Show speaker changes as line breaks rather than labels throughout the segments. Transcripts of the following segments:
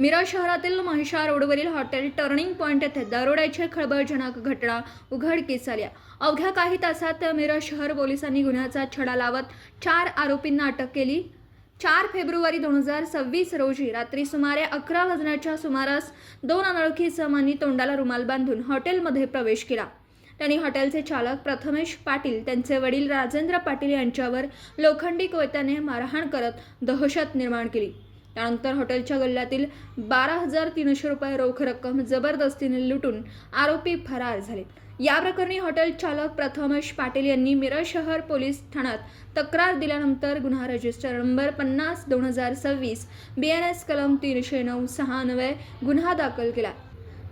मिरा शहरातील महिषा रोडवरील हॉटेल टर्निंग पॉईंट येथे दरोड्याची खळबळजनक घटना उघडकीस आली अवघ्या काही तासात मिरा शहर पोलिसांनी गुन्ह्याचा छडा लावत चार आरोपींना अटक केली. चार फेब्रुवारी दोन हजार सव्वीस रोजी रात्री सुमारे अकरा वाजण्याच्या सुमारास दोन अनोळखी समांनी तोंडाला रुमाल बांधून हॉटेलमध्ये प्रवेश केला. त्यांनी हॉटेलचे चालक प्रथमेश पाटील त्यांचे वडील राजेंद्र पाटील यांच्यावर लोखंडी कोयत्याने मारहाण करत दहशत निर्माण केली. त्यानंतर हॉटेलच्या गल्ल्यातील बारा हजार तीनशे रुपये रोख रक्कम जबरदस्तीने लुटून आरोपी फरार झाले. या प्रकरणी हॉटेल चालक प्रथमेश पाटील यांनी मिरज शहर पोलीस ठाण्यात तक्रार दिल्यानंतर गुन्हा रजिस्टर नंबर पन्नास दोन हजार सव्वीस बी एन एस कलम तीनशे नऊ सहा नवे गुन्हा दाखल केला.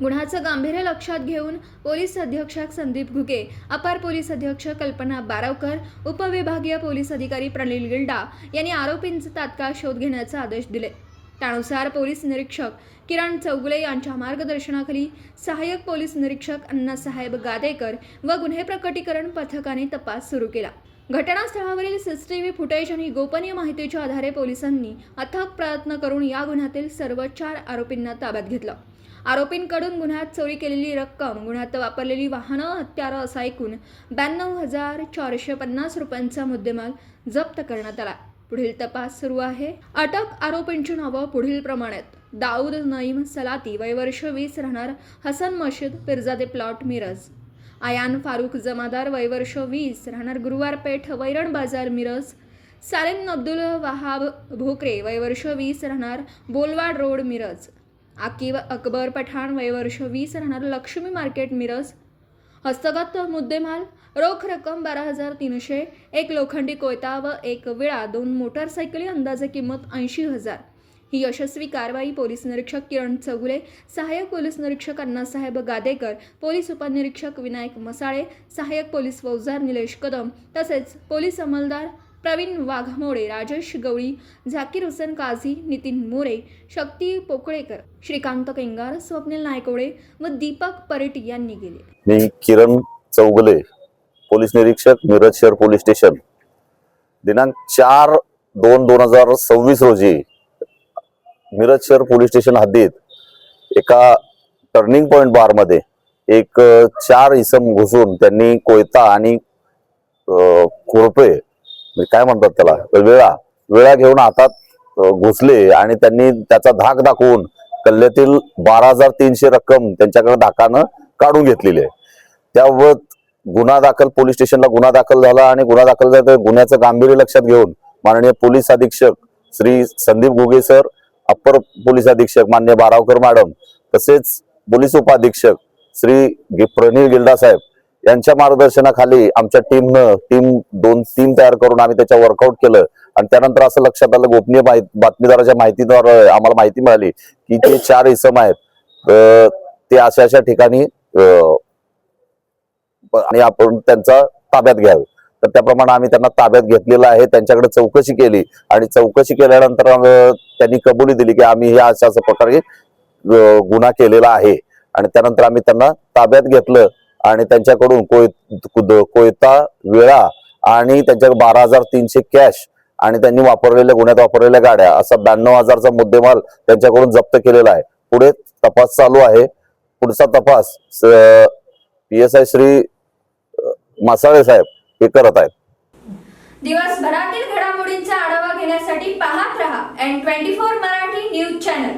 गुन्ह्याचं गांभीर्य लक्षात घेऊन पोलीस अधीक्षक संदीप घुगे अपर पोलीस अधीक्षक कल्पना बारावकर उपविभागीय पोलीस अधिकारी प्रणील गिल्डा यांनी आरोपींचा तात्काळ शोध घेण्याचे आदेश दिले. त्यानुसार पोलीस निरीक्षक किरण चौगुले यांच्या मार्गदर्शनाखाली सहाय्यक पोलीस निरीक्षक अण्णासाहेब गादेकर व गुन्हे प्रकटीकरण पथकाने तपास सुरू केला. घटनास्थळावरील सीसीटीव्ही फुटेज आणि गोपनीय माहितीच्या आधारे पोलिसांनी अथक प्रयत्न करून या गुन्ह्यातील सर्व चार आरोपींना ताब्यात घेतलं. आरोपींकडून गुन्ह्यात चोरी केलेली रक्कम गुन्ह्यात वापरलेली वाहनं हत्यारं असा ऐकून ब्याण्णव हजार चारशे पन्नास रुपयांचा मुद्देमाल जप्त करण्यात आला. पुढील तपास सुरू आहे. अटक आरोपींची नावं पुढील प्रमाणात. दाऊद नईम सलाती वयवर्ष वीस राहणार हसन मशीद पिरजादे प्लॉट मिरज. आयान फारुख जमादार वयवर्ष वीस राहणार गुरुवार पेठ वैरण बाजार मिरज. सालेम अब्दुल वहाब भोकरे वयवर्ष वीस राहणार बोलवाड रोड मिरज. आकिब अकबर पठाण वयवर्ष वीस राहणार लक्ष्मी मार्केट मिरज. हस्तगत मुद्देमाल रोख रक्कम बारा हजार तीनशे एक लोखंडी कोयता व एक विळा दोन मोटारसायकली अंदाजे किंमत ऐंशी हजार. ही यशस्वी कारवाई पोलीस निरीक्षक किरण चौगुले सहाय्यक पोलीस निरीक्षक अण्णासाहेब गादेकर पोलीस उपनिरीक्षक विनायक मसाळे सहाय्यक पोलीस फौजदार निलेश कदम तसेच पोलीस अंमलदार प्रवीण वाघमोडे राजेश गवळी झाकीर हुसेन काझी नितीन मोरे शक्ती पोकळेकर श्रीकांत केंगार स्वप्नील नायकोडे व दीपक परेट यांनी केले.
मी किरण चौगले पोलीस निरीक्षक मिरज शहर पोलीस स्टेशन. दिनांक चार दोन दोन हजार सव्वीस रोजी मिरज शहर पोलीस स्टेशन हद्दीत एका टर्निंग पॉइंट बारमध्ये एक चार इसम घुसून त्यांनी कोयता आणि खुरपे काय म्हणतात त्याला? वेळा वेळा घेऊन हातात घुसले आणि त्यांनी त्याचा धाक दाखवून कल्ल्यातील बारा हजार तीनशे रक्कम त्यांच्याकडे धाकानं काढून घेतलेली आहे. त्यावर गुन्हा दाखल पोलीस स्टेशनला गुन्हा दाखल झाला आणि गुन्हा दाखल झाला. तर गुन्ह्याचं गांभीर्य लक्षात घेऊन माननीय पोलीस अधीक्षक Shri Sandeep Ghuge sir upper police अधीक्षक मान्य बारावकर मॅडम तसेच पोलीस उपाधीक्षक श्री गे- प्रणील गिल्डा साहेब यांच्या मार्गदर्शनाखाली आमच्या टीमनं टीम दोन टीम तयार करून आम्ही त्याच्या वर्कआउट केलं. आणि त्यानंतर असं लक्षात आलं गोपनीय बातमीदाराच्या माहितीद्वारे आम्हाला माहिती मिळाली की ते चार इसम आहेत. ते अशा अशा ठिकाणी अं, आणि आपण त्यांचा ताब्यात घ्यावे. तर त्याप्रमाणे आम्ही त्यांना ताब्यात घेतलेलं आहे. त्यांच्याकडे चौकशी केली आणि चौकशी केल्यानंतर त्यांनी कबुली दिली की आम्ही हे अशा अशा प्रकारे गुन्हा केलेला आहे. आणि त्यानंतर आम्ही त्यांना ताब्यात घेतलं. आणि त्यांच्याकडून कोय कुद- कोयता वेळा आणि त्यांच्या बारा हजार तीनशे कॅश आणि त्यांनी वापरलेल्या गुन्ह्यात वापरलेल्या गाड्या असा ब्याण्णव हजारचा मुद्देमाल त्यांच्याकडून जप्त केलेला आहे. पुढे तपास चालू आहे. पुढचा तपास P S I Shri Masale साहेब हे करत आहेत.
दिवसभरातील घडामोडींचा आढावा घेण्यासाठी पाहत रहा N twenty four Marathi news channel.